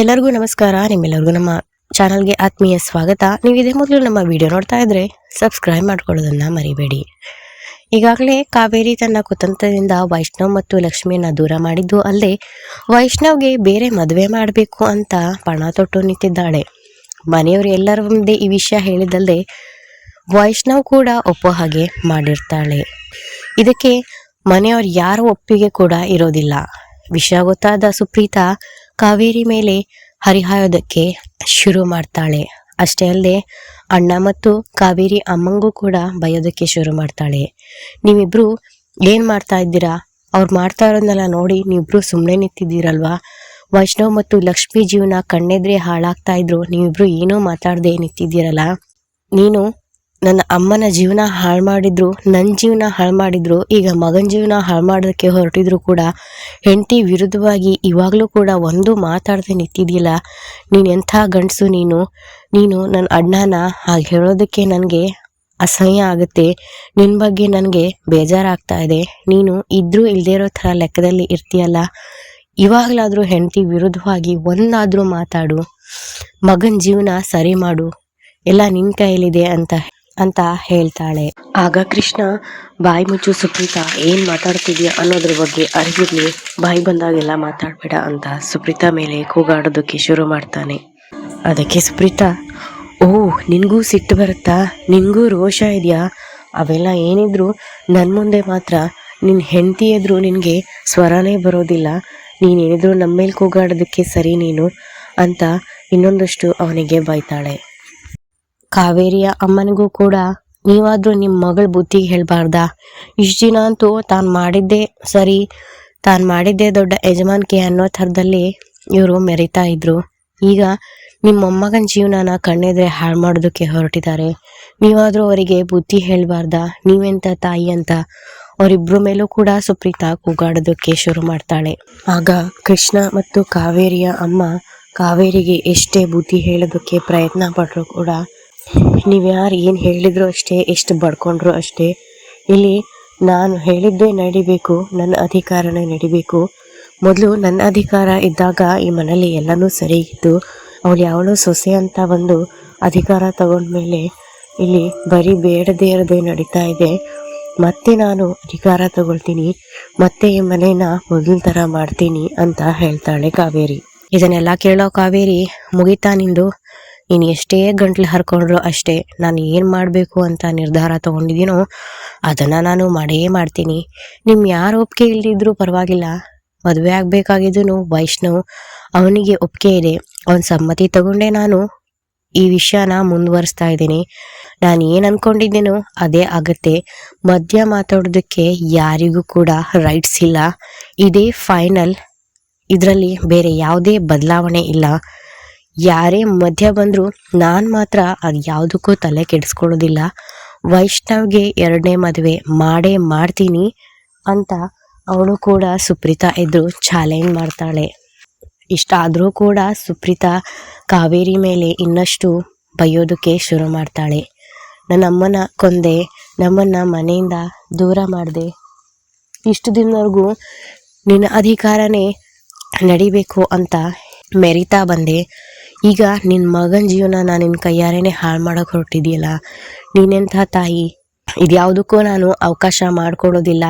ಎಲ್ಲರಿಗೂ ನಮಸ್ಕಾರ. ನಿಮ್ಮೆಲ್ಲರಿಗೂ ನಮ್ಮ ಚಾನಲ್ಗೆ ಆತ್ಮೀಯ ಸ್ವಾಗತ. ನೀವು ಇದೇ ಮೊದಲು ನಮ್ಮ ವಿಡಿಯೋ ನೋಡ್ತಾ ಇದ್ರೆ ಸಬ್ಸ್ಕ್ರೈಬ್ ಮಾಡ್ಕೊಳ್ಳೋದನ್ನ ಮರಿಬೇಡಿ. ಈಗಾಗಲೇ ಕಾವೇರಿ ತನ್ನ ಕುತಂತ್ರದಿಂದ ವೈಷ್ಣವ್ ಮತ್ತು ಲಕ್ಷ್ಮಿಯನ್ನ ದೂರ ಮಾಡಿದ್ದು ಅಲ್ಲದೆ ವೈಷ್ಣವ್ಗೆ ಬೇರೆ ಮದುವೆ ಮಾಡಬೇಕು ಅಂತ ಪಣ ತೊಟ್ಟು ನಿಂತಿದ್ದಾಳೆ. ಮನೆಯವರು ಎಲ್ಲರ ಮುಂದೆ ಈ ವಿಷಯ ಹೇಳಿದಲ್ಲದೆ ವೈಷ್ಣವ್ ಕೂಡ ಒಪ್ಪೋ ಹಾಗೆ ಮಾಡಿರ್ತಾಳೆ. ಇದಕ್ಕೆ ಮನೆಯವ್ರ ಯಾರ ಒಪ್ಪಿಗೆ ಕೂಡ ಇರೋದಿಲ್ಲ. ವಿಷಯ ಗೊತ್ತಾದ ಸುಪ್ರೀತಾ ಕಾವೇರಿ ಮೇಲೆ ಹರಿಹಾಯೋದಕ್ಕೆ ಶುರು ಮಾಡ್ತಾಳೆ. ಅಷ್ಟೇ ಅಲ್ಲದೆ ಅಣ್ಣ ಮತ್ತು ಕಾವೇರಿ ಅಮ್ಮಂಗೂ ಕೂಡ ಬಯೋದಕ್ಕೆ ಶುರು ಮಾಡ್ತಾಳೆ. ನೀವಿಬ್ರು ಏನು ಮಾಡ್ತಾ ಇದ್ದೀರಾ? ಅವ್ರು ಮಾಡ್ತಾ ಇರೋದನ್ನೆಲ್ಲ ನೋಡಿ ನೀವಿಬ್ರು ಸುಮ್ಮನೆ ನಿಂತಿದ್ದೀರಲ್ವಾ? ವೈಷ್ಣವ್ ಮತ್ತು ಲಕ್ಷ್ಮಿ ಜೀವನ ಕಣ್ಣೆದ್ರೆ ಹಾಳಾಗ್ತಾ ಇದ್ರು. ನೀವಿಬ್ರು ಏನೂ ಮಾತಾಡದೆ ನಿಂತಿದ್ದೀರಲ್ಲ? ನೀನು ನನ್ನ ಅಮ್ಮನ ಜೀವನ ಹಾಳು ಮಾಡಿದ್ರು ನನ್ನ ಜೀವನ ಹಾಳು ಮಾಡಿದ್ರು, ಈಗ ಮಗನ ಜೀವನ ಹಾಳು ಮಾಡೋದಕ್ಕೆ ಹೊರಟಿದ್ರು ಕೂಡ ಹೆಂಡತಿ ವಿರುದ್ಧವಾಗಿ ಇವಾಗಲೂ ಕೂಡ ಒಂದು ಮಾತಾಡದೆ ನಿಂತಿದ್ದಿಲ್ಲ ನೀನು ಎಂಥ ಗಂಡಸು ನೀನು? ನೀನು ನನ್ನ ಅಣ್ಣನ ಹಾಗೆ ಹೇಳೋದಕ್ಕೆ ನನಗೆ ಅಸಹ್ಯ ಆಗುತ್ತೆ. ನಿನ್ನ ಬಗ್ಗೆ ನನಗೆ ಬೇಜಾರಾಗ್ತಾ ಇದೆ. ನೀನು ಇದ್ರೂ ಇಲ್ಲದೇ ಇರೋ ಥರ ಲೆಕ್ಕದಲ್ಲಿ ಇರ್ತೀಯಲ್ಲ? ಇವಾಗಲಾದರೂ ಹೆಂಡತಿ ವಿರುದ್ಧವಾಗಿ ಒಂದಾದರೂ ಮಾತಾಡು. ಮಗನ ಜೀವನ ಸರಿ ಮಾಡು. ಎಲ್ಲ ನಿನ್ನ ಕೈಯಲ್ಲಿದೆ ಅಂತ ಅಂತ ಹೇಳ್ತಾಳೆ. ಆಗ ಕೃಷ್ಣ ಬಾಯಿ ಮುಚ್ಚು ಸುಪ್ರೀತಾ ಏನ್ ಮಾತಾಡ್ತಿದ್ಯಾ ಅನ್ನೋದ್ರ ಬಗ್ಗೆ ಅರಿವಿರ್ಲಿ ಬಾಯಿ ಬಂದಾಗೆಲ್ಲ ಮಾತಾಡ್ಬೇಡ ಅಂತ ಸುಪ್ರೀತಾ ಮೇಲೆ ಕೂಗಾಡೋದಕ್ಕೆ ಶುರು ಮಾಡ್ತಾನೆ. ಅದಕ್ಕೆ ಸುಪ್ರೀತಾ ಓ ನಿನ್ಗೂ ಸಿಟ್ಟು ಬರುತ್ತಾ? ನಿನ್ಗೂ ರೋಷ ಇದೆಯಾ? ಅವೆಲ್ಲ ಏನಿದ್ರು ನನ್ನ ಮುಂದೆ ಮಾತ್ರ. ನಿನ್ನ ಹೆಂಡತಿ ಎದುರು ನಿನಗೆ ಸ್ವರನೇ ಬರೋದಿಲ್ಲ. ನೀನೇನಿದ್ರು ನಮ್ಮ ಮೇಲೆ ಕೂಗಾಡೋದಕ್ಕೆ ಸರಿ ನೀನು ಅಂತ ಇನ್ನೊಂದಷ್ಟು ಅವನಿಗೆ ಬೈತಾಳೆ. ಕಾವೇರಿಯ ಅಮ್ಮನಿಗೂ ಕೂಡ ನೀವಾದ್ರೂ ನಿಮ್ಮ ಮಗಳ ಬುದ್ಧಿ ಹೇಳ್ಬಾರ್ದಾ. ಇಷ್ಟು ದಿನ ಅಂತೂ ತಾನು ಮಾಡಿದ್ದೆ ಸರಿ, ತಾನು ಮಾಡಿದ್ದೆ ದೊಡ್ಡ ಯಜಮಾನಿಕೆ ಅನ್ನೋ ಥರದಲ್ಲಿ ಇವರು ಮೆರಿತಾ ಇದ್ರು. ಈಗ ನಿಮ್ಮ ಮೊಮ್ಮಗನ ಜೀವನನ ಕಣ್ಣೆದ್ರೆ ಹಾಳು ಮಾಡೋದಕ್ಕೆ ಹೊರಟಿದ್ದಾರೆ. ನೀವಾದರೂ ಅವರಿಗೆ ಬುದ್ಧಿ ಹೇಳ್ಬಾರ್ದಾ, ನೀವೆಂತ ತಾಯಿ ಅಂತ. ಅವರಿಬ್ಬರ ಮೇಲೂ ಕೂಡ ಸುಪ್ರೀತಾ ಕೂಗಾಡೋದಕ್ಕೆ ಶುರು ಮಾಡ್ತಾಳೆ. ಆಗ ಕೃಷ್ಣ ಮತ್ತು ಕಾವೇರಿಯ ಅಮ್ಮ ಕಾವೇರಿಗೆ ಎಷ್ಟೇ ಬುದ್ಧಿ ಹೇಳೋದಕ್ಕೆ ಪ್ರಯತ್ನ ಪಟ್ಟರು ಕೂಡ ನೀವು ಯಾರು ಏನು ಹೇಳಿದ್ರು ಅಷ್ಟೇ, ಎಷ್ಟು ಬಡ್ಕೊಂಡ್ರು ಅಷ್ಟೇ. ಇಲ್ಲಿ ನಾನು ಹೇಳಿದ್ದೇ ನಡಿಬೇಕು, ನನ್ನ ಅಧಿಕಾರನೇ ನಡಿಬೇಕು. ಮೊದಲು ನನ್ನ ಅಧಿಕಾರ ಇದ್ದಾಗ ಈ ಮನೇಲಿ ಎಲ್ಲನೂ ಸರಿ ಇತ್ತು. ಅವಳು ಯಾವಳು ಸೊಸೆ ಅಂತ ಒಂದು ಅಧಿಕಾರ ತಗೊಂಡ್ಮೇಲೆ ಇಲ್ಲಿ ಬರೀ ಬೇಡದೇ ಇರದೆ ನಡೀತಾ ಇದೆ. ಮತ್ತೆ ನಾನು ಅಧಿಕಾರ ತಗೊಳ್ತೀನಿ, ಮತ್ತೆ ಈ ಮನೇನ ಮೊದಲ ಥರ ಮಾಡ್ತೀನಿ ಅಂತ ಹೇಳ್ತಾಳೆ ಕಾವೇರಿ. ಇದನ್ನೆಲ್ಲ ಕೇಳೋ ಕಾವೇರಿ ಮುಗಿತಾ ನಿಂದು? ನೀನು ಎಷ್ಟೇ ಗಂಟ್ಲು ಹರ್ಕೊಂಡ್ರು ಅಷ್ಟೇ ನಾನು ಏನು ಮಾಡಬೇಕು ಅಂತ ನಿರ್ಧಾರ ತಗೊಂಡಿದ್ದೀನೋ ಅದನ್ನು ನಾನು ಮಾಡೇ ಮಾಡ್ತೀನಿ. ನಿಮ್ಮ ಯಾರು ಒಪ್ಪಿಗೆ ಇಲ್ಲದಿದ್ರೂ ಪರವಾಗಿಲ್ಲ. ಮದುವೆ ಆಗಬೇಕಾಗಿದ್ದು ವೈಷ್ಣವ್ ಅವನಿಗೆ ಒಪ್ಪಿಗೆ ಇದೆ. ಅವನ ಸಮ್ಮತಿ ತಗೊಂಡೇ ನಾನು. ಈ ವಿಷಯನ ಮುಂದುವರಿಸ್ತಾ ಇದ್ದೀನಿ. ನಾನು ಏನು ಅನ್ಕೊಂಡಿದ್ದೀನೋ ಅದೇ ಆಗುತ್ತೆ. ಮಧ್ಯ ಮಾತಾಡೋದಕ್ಕೆ ಯಾರಿಗೂ ಕೂಡ ರೈಟ್ಸ್ ಇಲ್ಲ. ಇದೇ ಫೈನಲ್ ಇದರಲ್ಲಿ ಬೇರೆ ಯಾವುದೇ ಬದಲಾವಣೆ ಇಲ್ಲ. ಯಾರೇ ಮಧ್ಯ ಬಂದರೂ ನಾನು ಮಾತ್ರ ಅದು ಯಾವುದಕ್ಕೂ ತಲೆ ಕೆಡಿಸ್ಕೊಳ್ಳೋದಿಲ್ಲ. ವೈಷ್ಣವ್ಗೆ ಎರಡನೇ ಮದುವೆ, ಮಾಡೇ ಮಾಡ್ತೀನಿ ಅಂತ ಅವಳು ಕೂಡ ಸುಪ್ರೀತಾ ಎದುರು ಚಾಲೆಂಜ್ ಮಾಡ್ತಾಳೆ. ಇಷ್ಟಾದರೂ ಕೂಡ ಸುಪ್ರೀತಾ ಕಾವೇರಿ ಮೇಲೆ ಇನ್ನಷ್ಟು ಬಯ್ಯೋದಕ್ಕೆ ಶುರು ಮಾಡ್ತಾಳೆ. ನನ್ನ ಅಮ್ಮನ ಕೊಂದೆ, ನಮ್ಮನ್ನ ಮನೆಯಿಂದ ದೂರ ಮಾಡಿದೆ. ಇಷ್ಟು ದಿನವರೆಗೂ ನಿನ್ನ ಅಧಿಕಾರನೇ ನಡಿಬೇಕು ಅಂತ ಮೆರಿತಾ ಬಂದೆ. ಈಗ ನಿನ್ನ ಮಗನ ಜೀವನ ನಾನು ನಿನ್ನ ಕೈಯಾರೇನೆ ಹಾಳು ಮಾಡೋಕೆ ಹೊರಟಿದೆಯಲ್ಲ? ನೀನೆಂಥ ತಾಯಿ? ಇದ್ಯಾವುದಕ್ಕೂ ನಾನು ಅವಕಾಶ ಮಾಡಿಕೊಡೋದಿಲ್ಲ.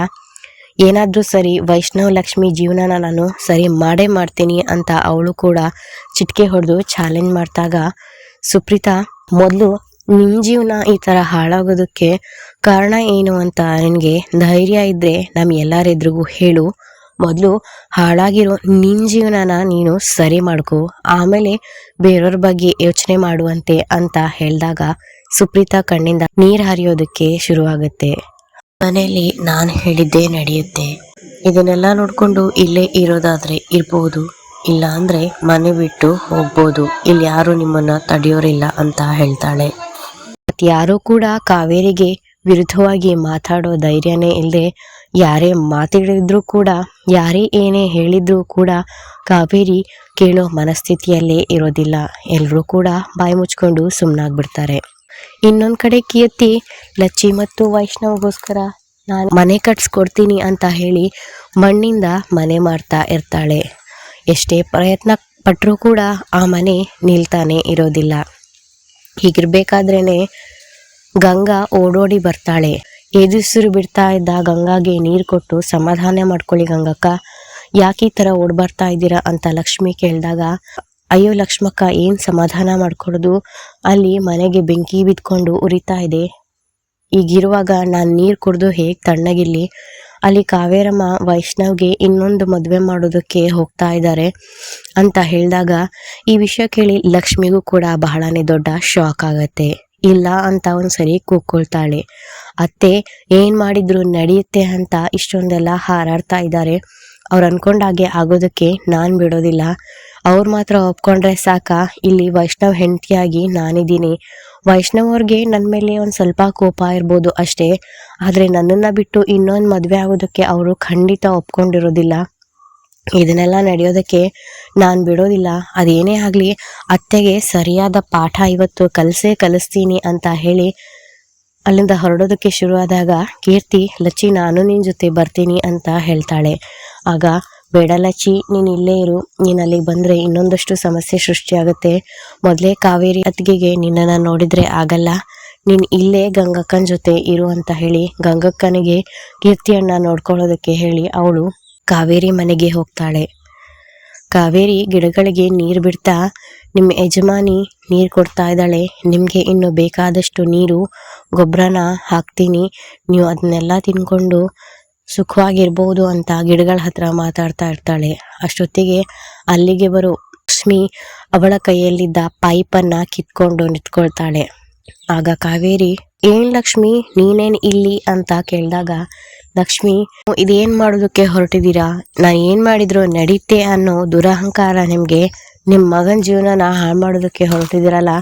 ಏನಾದರೂ ಸರಿ ವೈಷ್ಣವ ಲಕ್ಷ್ಮಿ ಜೀವನನ ನಾನು ಸರಿ ಮಾಡೇ ಮಾಡ್ತೀನಿ ಅಂತ ಅವಳು ಕೂಡ ಚಿಟಿಕೆ ಹೊಡೆದು ಚಾಲೆಂಜ್ ಮಾಡಿದಾಗ ಸುಪ್ರೀತಾ, ಮೊದಲು ನಿನ್ನ ಜೀವನ ಈ ಥರ ಹಾಳಾಗೋದಕ್ಕೆ ಕಾರಣ ಏನು ಅಂತ ನನಗೆ ಧೈರ್ಯ ಇದ್ದರೆ ನಮ್ಮ ಎಲ್ಲರ ಎದುರಿಗೂ ಹೇಳು. ಮೊದಲು ಹಾಳಾಗಿರೋ ನಿನ್ನ ಜೀವನನ ನೀನು ಸರಿ ಮಾಡ್ಕೊ, ಆಮೇಲೆ ಬೇರೆಯವ್ರ ಬಗ್ಗೆ ಯೋಚನೆ ಮಾಡುವಂತೆ ಅಂತ ಹೇಳಿದಾಗ ಸುಪ್ರೀತಾ ಕಣ್ಣಿಂದ ನೀರು ಹರಿಯೋದಕ್ಕೆ ಶುರುವಾಗುತ್ತೆ. ಮನೆಯಲ್ಲಿ ನಾನು ಹೇಳಿದ್ದೇ ನಡೆಯುತ್ತೆ. ಇದನ್ನೆಲ್ಲ ನೋಡಿಕೊಂಡು ಇಲ್ಲೇ ಇರೋದಾದ್ರೆ ಇರ್ಬೋದು, ಇಲ್ಲ ಅಂದ್ರೆ ಮನೆ ಬಿಟ್ಟು ಹೋಗ್ಬೋದು. ಇಲ್ಲಿ ಯಾರು ನಿಮ್ಮನ್ನ ತಡೆಯೋರಿಲ್ಲ ಅಂತ ಹೇಳ್ತಾಳೆ. ಮತ್ತು ಯಾರೂ ಕೂಡ ಕಾವೇರಿಗೆ ವಿರುದ್ಧವಾಗಿ ಮಾತಾಡೋ ಧೈರ್ಯನೇ ಇಲ್ಲದೆ ಯಾರೇ ಮಾತಿಗಳಿದ್ರೂ ಕೂಡ, ಯಾರೇ ಏನೇ ಹೇಳಿದ್ರೂ ಕೂಡ ಕಾವೇರಿ ಕೇಳೋ ಮನಸ್ಥಿತಿಯಲ್ಲೇ ಇರೋದಿಲ್ಲ. ಎಲ್ಲರೂ ಕೂಡ ಬಾಯಿ ಮುಚ್ಕೊಂಡು ಸುಮ್ಮನಾಗ್ಬಿಡ್ತಾರೆ ಇನ್ನೊಂದು ಕಡೆ ಕೀರ್ತಿ ಲಚ್ಚಿ ಮತ್ತು ವೈಷ್ಣವಗೋಸ್ಕರ ನಾನು ಮನೆ ಕಟ್ಸ್ಕೊಡ್ತೀನಿ ಅಂತ ಹೇಳಿ ಮಣ್ಣಿಂದ ಮನೆ ಮಾಡ್ತಾ ಇರ್ತಾಳೆ. ಎಷ್ಟೇ ಪ್ರಯತ್ನ ಪಟ್ಟರೂ ಕೂಡ ಆ ಮನೆ ನಿಲ್ತಾನೆ ಇರೋದಿಲ್ಲ. ಹೀಗಿರ್ಬೇಕಾದ್ರೇನೆ ಗಂಗಾ ಓಡೋಡಿ ಬರ್ತಾಳೆ. ಎದುಸಿರು ಬಿಡ್ತಾ ಇದ್ದ ಗಂಗಾಗೆ ನೀರು ಕೊಟ್ಟು ಸಮಾಧಾನ ಮಾಡ್ಕೊಳ್ಳಿ ಗಂಗಕ್ಕ. ಯಾಕೆ ಈ ಥರ ಓಡ್ಬರ್ತಾ ಇದ್ದೀರಾ ಅಂತ ಲಕ್ಷ್ಮಿ ಕೇಳಿದಾಗ, ಅಯ್ಯೋ ಲಕ್ಷ್ಮಕ್ಕ, ಏನು ಸಮಾಧಾನ ಮಾಡ್ಕೊಡೋದು? ಅಲ್ಲಿ ಮನೆಗೆ ಬೆಂಕಿ ಬಿದ್ಕೊಂಡು ಉರಿತಾ ಇದೆ. ಈಗಿರುವಾಗ ನಾನು ನೀರು ಕುಡಿದು ಹೇಗೆ ತಣ್ಣಗಿಲ್ಲಿ ಅಲ್ಲಿ ಕಾವೇರಮ್ಮ ವೈಷ್ಣವ್ಗೆ ಇನ್ನೊಂದು ಮದುವೆ ಮಾಡೋದಕ್ಕೆ ಹೋಗ್ತಾ ಇದ್ದಾರೆ ಅಂತ ಹೇಳಿದಾಗ, ಈ ವಿಷಯ ಕೇಳಿ ಲಕ್ಷ್ಮಿಗೂ ಕೂಡ ಬಹಳನೇ ದೊಡ್ಡ ಶಾಕ್ ಆಗತ್ತೆ. ಇಲ್ಲ ಅಂತ ಒಂದ್ಸರಿ ಕೂಗ್ಕೊಳ್ತಾಳೆ ಅತ್ತೆ, ಏನ್ ಮಾಡಿದ್ರು ನಡೆಯುತ್ತೆ ಅಂತ ಇಷ್ಟೊಂದೆಲ್ಲ ಹಾರಾಡ್ತಾ ಇದ್ದಾರೆ. ಅವ್ರು ಅನ್ಕೊಂಡಾಗೆ ಆಗೋದಕ್ಕೆ ನಾನ್ ಬಿಡೋದಿಲ್ಲ. ಅವ್ರು ಮಾತ್ರ ಒಪ್ಕೊಂಡ್ರೆ ಸಾಕ? ಇಲ್ಲಿ ವೈಷ್ಣವ್ ಹೆಂಡತಿಯಾಗಿ ನಾನಿದ್ದೀನಿ. ವೈಷ್ಣವ್ ಅವ್ರಿಗೆ ನನ್ನ ಮೇಲೆ ಒಂದು ಸ್ವಲ್ಪ ಕೋಪ ಇರ್ಬೋದು ಅಷ್ಟೇ. ಆದರೆ ನನ್ನನ್ನು ಬಿಟ್ಟು ಇನ್ನೊಂದು ಮದುವೆ ಆಗೋದಕ್ಕೆ ಅವರು ಖಂಡಿತ ಒಪ್ಕೊಂಡಿರೋದಿಲ್ಲ. ಇದನ್ನೆಲ್ಲ ನಡೆಯೋದಕ್ಕೆ ನಾನು ಬಿಡೋದಿಲ್ಲ. ಅದೇನೇ ಆಗಲಿ, ಅತ್ತೆಗೆ ಸರಿಯಾದ ಪಾಠ ಇವತ್ತು ಕಲಸೇ ಕಲಿಸ್ತೀನಿ ಅಂತ ಹೇಳಿ ಅಲ್ಲಿಂದ ಹೊರಡೋದಕ್ಕೆ ಶುರುವಾದಾಗ, ಕೀರ್ತಿ, ಲಚ್ಚಿ, ನಾನು ನಿನ್ನ ಜೊತೆ ಬರ್ತೀನಿ ಅಂತ ಹೇಳ್ತಾಳೆ. ಆಗ, ಬೇಡ ಲಚ್ಚಿ, ನೀನು ಇಲ್ಲೇ ಇರು. ನೀನು ಅಲ್ಲಿಗೆ ಬಂದರೆ ಇನ್ನೊಂದಷ್ಟು ಸಮಸ್ಯೆ ಸೃಷ್ಟಿಯಾಗುತ್ತೆ. ಮೊದಲೇ ಕಾವೇರಿ ಅತ್ತಿಗೆಗೆ ನಿನ್ನನ್ನು ನೋಡಿದರೆ ಆಗಲ್ಲ. ನೀನು ಇಲ್ಲೇ ಗಂಗಕ್ಕನ ಜೊತೆ ಇರು ಅಂತ ಹೇಳಿ ಗಂಗಕ್ಕನಿಗೆ ಕೀರ್ತಿಯನ್ನು ನೋಡ್ಕೊಳ್ಳೋದಕ್ಕೆ ಹೇಳಿ ಅವಳು ಕಾವೇರಿ ಮನೆಗೆ ಹೋಗ್ತಾಳೆ. ಕಾವೇರಿ ಗಿಡಗಳಿಗೆ ನೀರು ಬಿಡ್ತಾ ನಿಮ್ಮ ಯಜಮಾನಿ ನೀರು ಕೊಡ್ತಾ ಇದ್ದಾಳೆ. ನಿಮಗೆ ಇನ್ನು ಬೇಕಾದಷ್ಟು ನೀರು, ಗೊಬ್ಬರನ ಹಾಕ್ತೀನಿ. ನೀವು ಅದನ್ನೆಲ್ಲ ತಿನ್ಕೊಂಡು ಸುಖವಾಗಿರ್ಬೋದು ಅಂತ ಗಿಡಗಳ ಹತ್ರ ಮಾತಾಡ್ತಾ ಇರ್ತಾಳೆ. ಅಷ್ಟೊತ್ತಿಗೆ ಅಲ್ಲಿಗೆ ಬರೋ ಲಕ್ಷ್ಮಿ ಅವಳ ಕೈಯಲ್ಲಿದ್ದ ಪೈಪನ್ನು ಕಿತ್ಕೊಂಡು ನಿಂತ್ಕೊಳ್ತಾಳೆ. ಆಗ ಕಾವೇರಿ, ಏನ್ ಲಕ್ಷ್ಮಿ, ನೀನೇನು ಇಲ್ಲಿ? ಅಂತ ಕೇಳಿದಾಗ, ಲಕ್ಷ್ಮಿ ಇದೇನು ಮಾಡೋದಕ್ಕೆ ಹೊರಟಿದ್ದೀರಾ? ನಾನು ಏನು ಮಾಡಿದ್ರು ನಡೀತೆ ಅನ್ನೋ ದುರಹಂಕಾರ ನಿಮ್ಗೆ ನಿಮ್ ಮಗನ ಜೀವನನ ಹಾಳು ಮಾಡೋದಕ್ಕೆ ಹೊರಟಿದ್ದೀರಲ್ಲ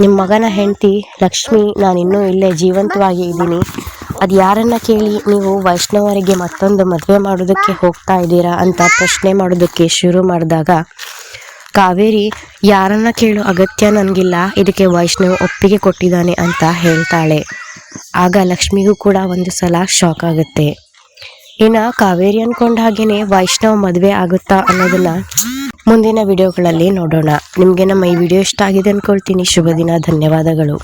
ನಿಮ್ಮ ಮಗನ ಹೆಂಡತಿ ಲಕ್ಷ್ಮಿ ನಾನು ಇನ್ನೂ ಇಲ್ಲೇ ಜೀವಂತವಾಗಿ ಇದ್ದೀನಿ. ಅದು ಯಾರನ್ನು ಕೇಳಿ ನೀವು ವೈಷ್ಣವರಿಗೆ ಮತ್ತೊಂದು ಮದುವೆ ಮಾಡೋದಕ್ಕೆ ಹೋಗ್ತಾ ಇದ್ದೀರಾ ಅಂತ ಪ್ರಶ್ನೆ ಮಾಡೋದಕ್ಕೆ ಶುರು ಮಾಡಿದಾಗ, ಕಾವೇರಿ, ಯಾರನ್ನ ಕೇಳೋ ಅಗತ್ಯ ನನಗಿಲ್ಲ, ಇದಕ್ಕೆ ವೈಷ್ಣವ್ ಒಪ್ಪಿಗೆ ಕೊಟ್ಟಿದ್ದಾನೆ ಅಂತ ಹೇಳ್ತಾಳೆ. ಆಗ ಲಕ್ಷ್ಮಿಗೂ ಕೂಡ ಒಂದು ಸಲ ಶಾಕ್ ಆಗುತ್ತೆ. ಇನ್ನು ಕಾವೇರಿ ಅಂದ್ಕೊಂಡ ಹಾಗೇನೆ ವೈಷ್ಣವ್ ಮದುವೆ ಆಗುತ್ತಾ ಅನ್ನೋದನ್ನ ಮುಂದಿನ ವಿಡಿಯೋಗಳಲ್ಲಿ ನೋಡೋಣ. ನಿಮಗೆ ನಮ್ಮ ಈ ವಿಡಿಯೋ ಇಷ್ಟ ಆಗಿದೆ ಅಂದ್ಕೊಳ್ತೀನಿ ಶುಭ ದಿನ. ಧನ್ಯವಾದಗಳು.